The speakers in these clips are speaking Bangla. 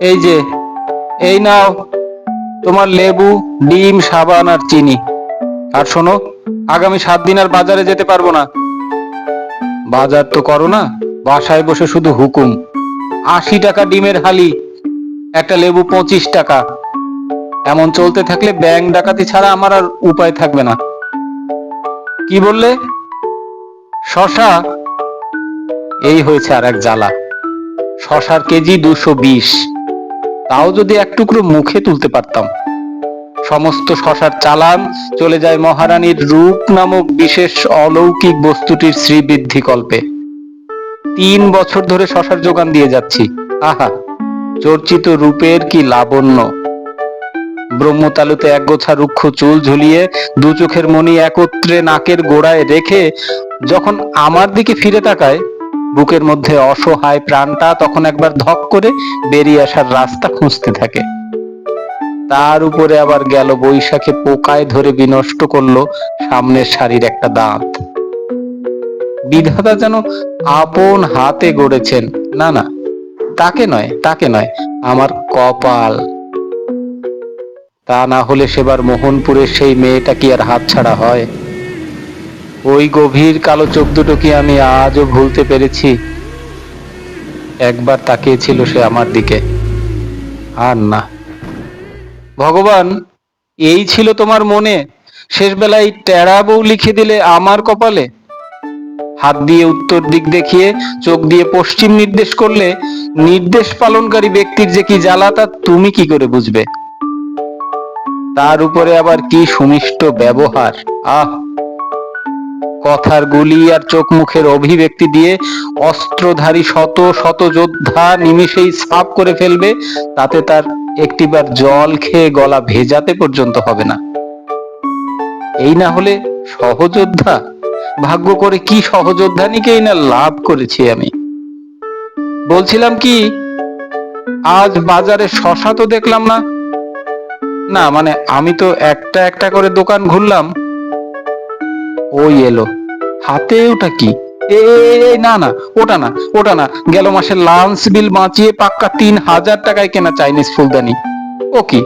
এই যে, এই নাও তোমার লেবু, ডিম, সাবান আর চিনি। আর শোনো, আগামী সাত দিন আর বাজারে যেতে পারব না। বাজার তো করো না, বাসায় বসে শুধু হুকুম। আশি টাকা ডিমের হালি, একটা লেবু পঁচিশ টাকা। এমন চলতে থাকলে ব্যাংক ডাকাতি ছাড়া আমার আর উপায় থাকবে না। কি বললে? শশা? এই হয়েছে আর এক জ্বালা। শশার কেজি দুশো বিশ। তাও যদি এক টুকরো মুখে তুলতে পারতাম। সমস্ত শশার চালান চলে যায় মহারানীর রূপ নামক বিশেষ অলৌকিক বস্তুটির শ্রীবৃদ্ধি কল্পে তিন বছর ধরে শশার যোগান দিয়ে যাচ্ছি। আহা, চর্চিত রূপের কি লাবণ্য। ব্রহ্মতালুতে একগোছা রুক্ষ চুল ঝুলিয়ে দু চোখের মণি একত্রে নাকের গোড়ায় রেখে যখন আমার দিকে ফিরে তাকায় বুকের মধ্যে অসহায় প্রাণটা তখন একবার ধক করে বেরিয়ে আসার রাস্তা খুঁজতে থাকে। তার উপরে আবার গেল বৈশাখে পোকায় ধরে বিনষ্ট করল সামনের শাড়ির একটা দাঁত। বিধাতা যেন আপন হাতে গড়েছেন। না না, তাকে নয় তাকে নয়, আমার কপাল। তা না হলে সেবার মোহনপুরের সেই মেয়েটা কি আর হাত ছাড়া হয়? ওই গভীর কালো চোখ দুটো কি আমি আজও ভুলতে পেরেছি? একবার তাকিয়েছিল সে আমার দিকে। আর না। ভগবান, এই ছিল তোমার মনে? শেষ বেলায় টেরা বউ লিখে দিলে আমার কপালে? হাত দিয়ে উত্তর দিক দেখিয়ে, চোখ দিয়ে পশ্চিম নির্দেশ করলে, নির্দেশ পালনকারী ব্যক্তির যে কি জ্বালা, তা তুমি কি করে বুঝবে? তার উপরে আবার কি সুমিষ্ট ব্যবহার? আহ! কথার গুলি আর চোখ মুখের অভিব্যক্তি দিয়ে অস্ত্রধারী শত শত যোদ্ধা নিমিষেই সাফ করে ফেলবে, তাতে তার একটিবার জল খেয়ে গলা ভেজাতে পর্যন্ত হবে না। এই না হলে সহযোদ্ধা? ভাগ্য করে কি সহযোদ্ধা সহযোদ্ধানিকেই না লাভ করেছি আমি? বলছিলাম কি, আজ বাজারে শশা তো দেখলাম না। না মানে আমি তো একটা একটা করে দোকান ঘুরলাম। ওই এলো। হাতে ওটা কি? এ এ, এ, না না ওটা না ওটা না। গেল মাসে লাঞ্চ বিল বাঁচিয়ে পাক্কা তিন হাজার টাকায় কেনা চাইনিজ ফুলদানি। ও কি?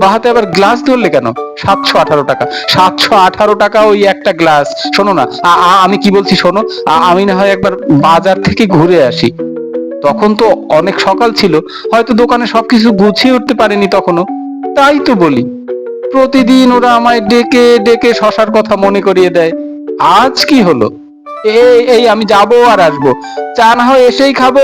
বাহাতে আবার গ্লাস ধরলে কেন? সাতশো আঠারো টাকা। সাতশো আঠারো টাকা ওই একটা গ্লাস শোনো না আমি কি বলছি শোনো? আমি না হয় একবার বাজার থেকে ঘুরে আসি। তখন তো অনেক সকাল ছিল হয়তো দোকানে সবকিছু গুছিয়ে উঠতে পারেনি তখনও। তাই তো বলি। প্রতিদিন ওরা আমায় ডেকে ডেকে শশার কথা মনে করিয়ে দেয়। আজ কি হলো? এই এই আমি যাব আর আসব। চা না হয় এসেই খাব।